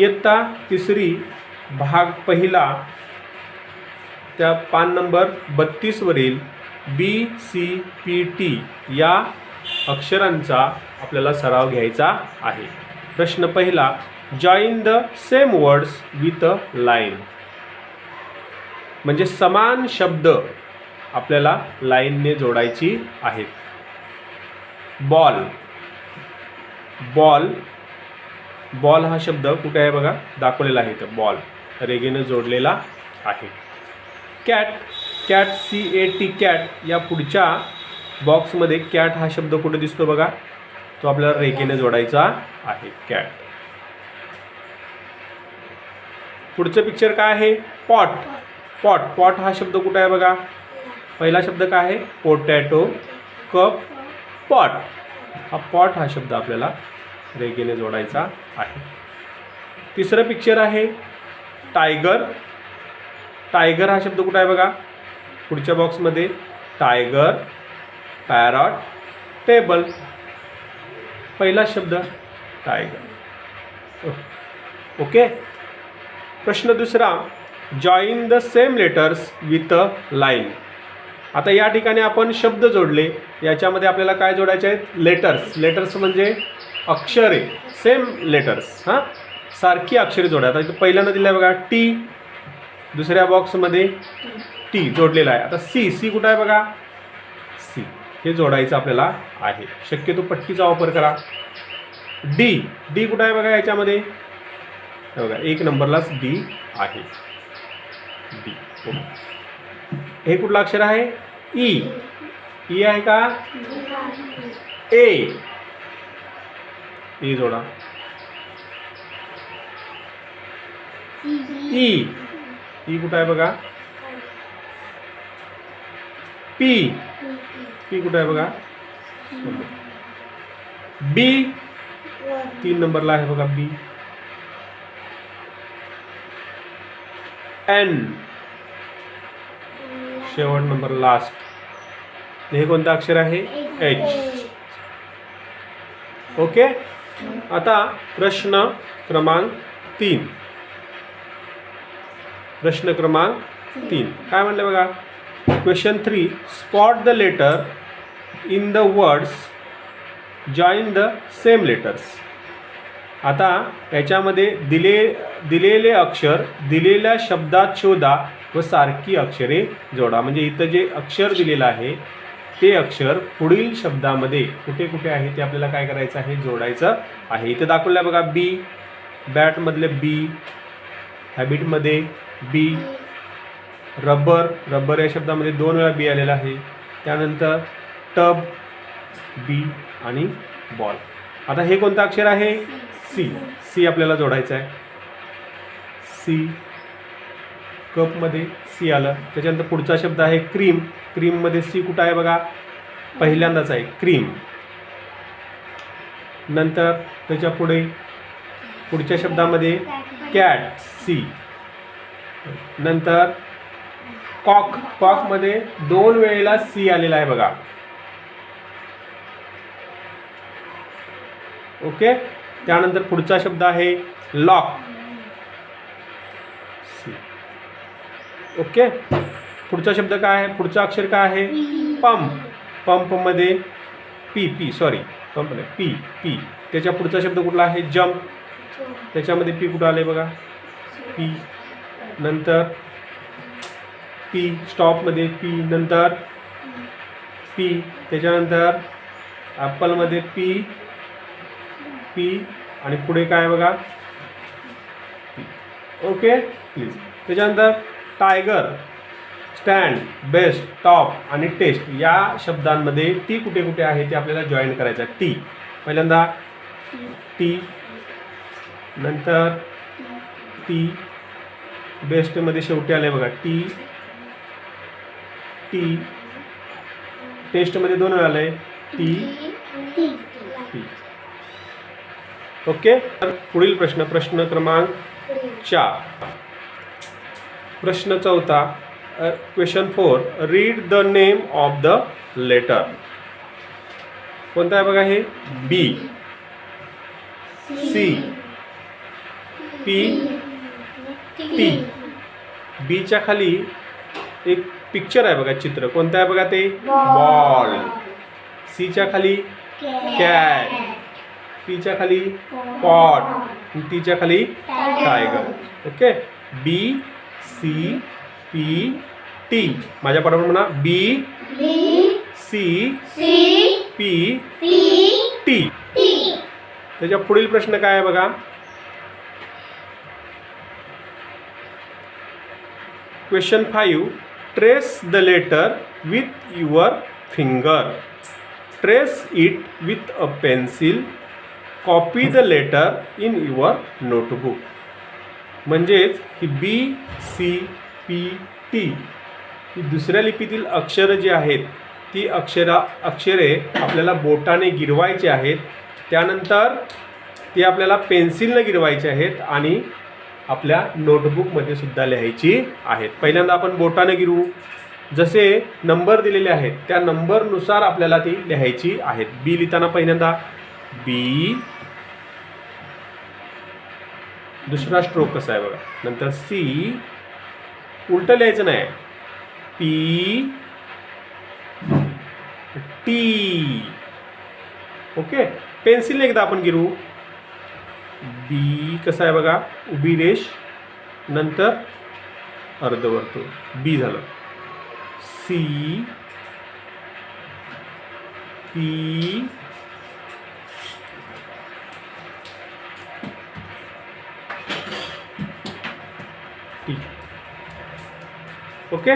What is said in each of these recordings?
इयत्ता तिसरी भाग पहिला त्या पान नंबर बत्तीसवरील बी सी पी टी या अक्षरांचा आपल्याला सराव घ्यायचा आहे. प्रश्न पहिला join the same words with a line म्हणजे समान शब्द आपल्याला लाईनने जोडायची आहेत. बॉल. बॉल बॉल हा शब्द कुठे आहे बघा? दाखवलेला आहे इथं. बॉल. रेगेनं जोडलेला आहे. Cat cat C A T cat या पुढच्या बॉक्समध्ये कॅट हा शब्द कुठे दिसतो बघा? तो आपल्याला रेगेने जोडायचा आहे. कॅट. पुढचं पिक्चर काय आहे? पॉट. पॉट. पॉट हा शब्द कुठे आहे बघा? पहिला शब्द काय आहे? Potato cup pot. हा पॉट हा शब्द आपल्याला रेगेने जोडायचा आहे. तिसरं पिक्चर आहे टायगर टायगर हा शब्द कुठं आहे बघा? पुढच्या बॉक्समध्ये टायगर पॅरॉट टेबल पहिला शब्द टायगर ओके प्रश्न दुसरा join the same letters with a line आता या ठिकाणी आपण शब्द जोडले. याच्यामध्ये आपल्याला काय जोडायचे आहेत? लेटर्स लेटर्स म्हणजे अक्षरे सेम लेटर्स हां? सारखी अक्षरे जोडा. आता इथं पहिल्यांदा दिलं आहे बघा टी दुसऱ्या बॉक्समध्ये टी जोडलेला आहे. आता सी सी कुठं आहे बघा? सी हे जोडायचं आपल्याला आहे. शक्यतो पट्टीचा वापर करा. डी डी कुठं आहे बघा याच्यामध्ये? बघा एक नंबरलाच डी आहे. डी हे कुठलं अक्षर आहे? ई ई आहे का? ए ई जोडा। ई ई कुठं आहे बघा पी पी कुठं आहे बघा बी तीन नंबरला आहे बघा बी एन शेवट नंबर लास्ट हे कोणतं अक्षर आहे एच ओके आता प्रश्न क्रमांक तीन. प्रश्न क्रमांक तीन. काय म्हणलं बघा? Question three spot the letter in the words join the same letters आता याच्यामध्ये दिले दिलेले अक्षर दिलेल्या शब्दात शोधा व सारखी अक्षरे जोडा. म्हणजे इथं जे अक्षर दिलेलं आहे ते अक्षर पुढील शब्दामध्ये कुठे कुठे आहे ते आपल्याला काय करायचं आहे? जोडायचं आहे. इथं दाखवलं आहे बघा बी बॅटमधले बी हॅबिटमध्ये बी रबर रबर या शब्दामध्ये दोन वेळा बी आलेला आहे. त्यानंतर टब बी आणि बॉल आता हे कोणतं अक्षर आहे? सी सी आपल्याला जोडायचं आहे. सी कपमध्ये सी आलं. त्याच्यानंतर पुढचा शब्द आहे क्रीम. क्रीममध्ये सी कुठं आहे बघा? पहिल्यांदाच आहे. क्रीम. नंतर त्याच्या पुढे पुढच्या शब्दामध्ये कॅट सी. नंतर कॉक. कॉकमध्ये दोन वेळेला सी आलेला आहे बघा. ओके? त्यानंतर पुढचा शब्द आहे लॉक सी ओके? पुढचा शब्द काय आहे? पुढचा अक्षर काय आहे? पंप. पंपमध्ये पी पी सॉरी पंप नाही पी पी त्याच्या पुढचा शब्द कुठला आहे? जम्प त्याच्यामध्ये पी कुठं आले बघा? पी नंतर पी स्टॉपमध्ये पी नंतर पी त्याच्यानंतर ॲपलमध्ये पी पी आणि पुढे काय बघा? ओके प्लीज त्याच्यानंतर टायगर स्टँड बेस्ट टॉप आणि टेस्ट या शब्दांमध्ये टी कुठे कुठे आहे ते आपल्याला जॉईन करायचं आहे? टी पहिल्यांदा टी नंतर टी बेस्टमध्ये शेवटी आले बघा टी. टी. टेस्टमध्ये दोन वेळा आले टी. टी. ओके? तर पुढील प्रश्न प्रश्न क्रमांक चार. प्रश्न चौथा question four read the name of the letter कोणता आहे बघा हे? बी सी पी टी बीच्या खाली एक पिक्चर आहे बघा चित्र. कोणतं आहे बघा ते? बॉल सीच्या खाली कॅट पीच्या खाली पॉट टीच्या खाली tiger okay B C P T. माझ्या बरोबर म्हणा बी सी पी टी. त्याच्या पुढील प्रश्न काय आहे बघा? Question five trace the letter with your finger trace it with a pencil copy the letter in your notebook म्हणजेच ही बी सी पी टी ही दुसऱ्या लिपीतील अक्षरं जी आहेत ती अक्षरा अक्षरे आपल्याला बोटाने गिरवायची आहेत. त्यानंतर ती आपल्याला पेन्सिलनं गिरवायची आहेत आणि आपल्या नोटबुकमध्ये सुद्धा लिहायची आहेत. पहिल्यांदा आपण बोटाने गिरवू. जसे नंबर दिलेले आहेत त्या नंबरनुसार आपल्याला ती लिहायची आहेत. बी लिहिताना पहिल्यांदा बी दुसरा स्ट्रोक कसा आहे बघा. नंतर सी उलटं लिहायचं नाही. पी टी ओके पेन्सिल एकदा आपण गिरू. बी कसं आहे बघा. उभी रेश नंतर अर्धवर्तुळ. बी झालं. C P okay?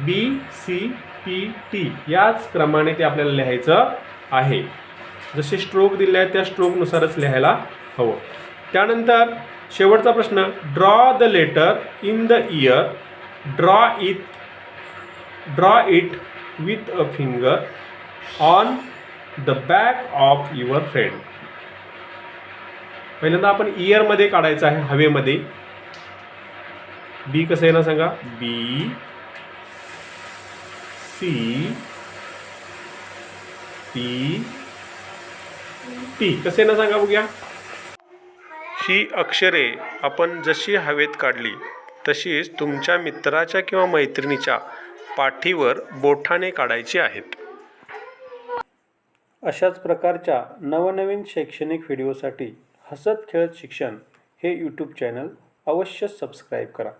B C P T याच क्रमाने ते आपल्याला लिहायचं आहे. जसे स्ट्रोक दिले आहेत त्या स्ट्रोकनुसारच लिहायला हवं. त्यानंतर शेवटचा प्रश्न draw the letter in the ear draw it draw it with a finger on the back of your friend पहिल्यांदा आपण इयरमध्ये काढायचं आहे हवेमध्ये. बी कसं आहे ना सांगा? बी सी पी टी कसे ना सांगा बघूया. ही अक्षरे आपण जशी हवेत काढली तशीच तुमच्या मित्राच्या किंवा मैत्रिणीच्या पाठीवर बोठाने काढायची आहेत. अशाच प्रकारच्या नवनवीन शैक्षणिक व्हिडिओसाठी हसत खेळत शिक्षण हे यूट्यूब चॅनल अवश्य सबस्क्राईब करा.